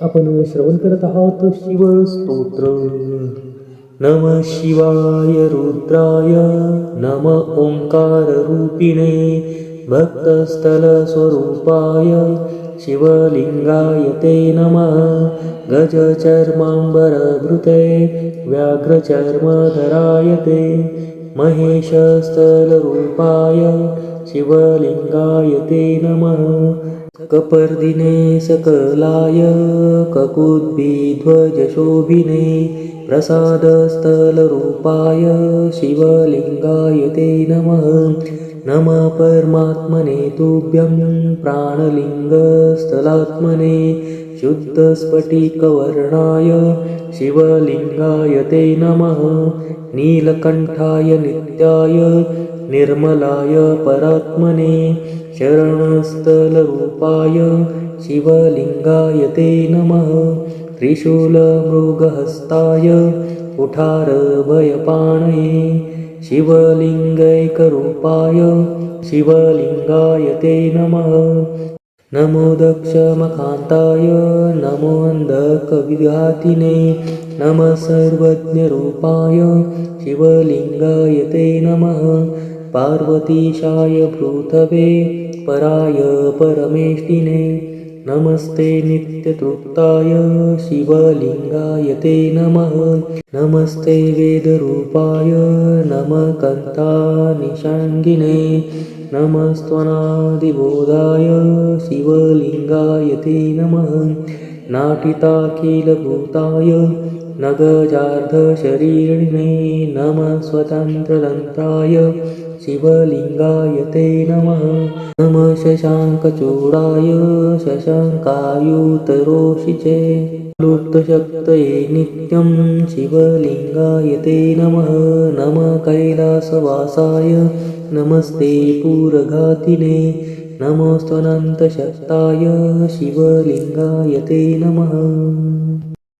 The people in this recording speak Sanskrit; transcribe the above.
आपण श्रवण करत आहात शिवस्तोत्र नम शिवाय रुद्राय नम ओंकाररूपिणे भक्तस्थलस्वरूपाय शिवलिङ्गाय ते नमः। गजचर्माम्बरभृते व्याघ्रचर्मधराय ते महेशस्थलरूपाय शिवलिङ्गाय ते नमः। कपर्दिने सकलाय ककुद्भिध्वजशोभिने प्रसादस्थलरूपाय शिवलिङ्गाय ते नमः। नमः परमात्मने तुभ्यं प्राणलिङ्गस्थलात्मने शुद्धस्फटिकवर्णाय शिवलिङ्गाय ते नमः नीलकण्ठाय नित्याय निर्मलाय परात्मने शरणस्थलरूपाय शिवलिङ्गाय ते नमः त्रिशूलमृगहस्ताय कुठारभयपाणये शिवलिङ्गैकरूपाय शिवलिङ्गाय ते नमः नमो दक्षमकान्ताय नमो अन्धकविघातिने नमः सर्वज्ञरूपाय शिवलिङ्गाय ते नमः। पार्वतीशाय पृथवे पराय परमेष्टिने नमस्ते नित्यतृप्ताय शिवलिङ्गाय ते नमः। नमस्ते वेदरूपाय नमः नमस्त्वनादिबोधाय शिवलिङ्गाय ते नमः नाटिताखिलभूताय नगजार्धशरीरिणे नमः स्वतन्त्रतन्त्राय शिवलिङ्गाय ते नमः। नमः शशाङ्कचूडाय शशाङ्कायुतरोषिचे। लुप्तशक्तये नित्यं शिवलिङ्गाय ते नमः। नमः कैलासवासाय नमस्ते पूरघातिने नमोऽस्त्वनन्तशक्ताय शिवलिङ्गाय ते नमः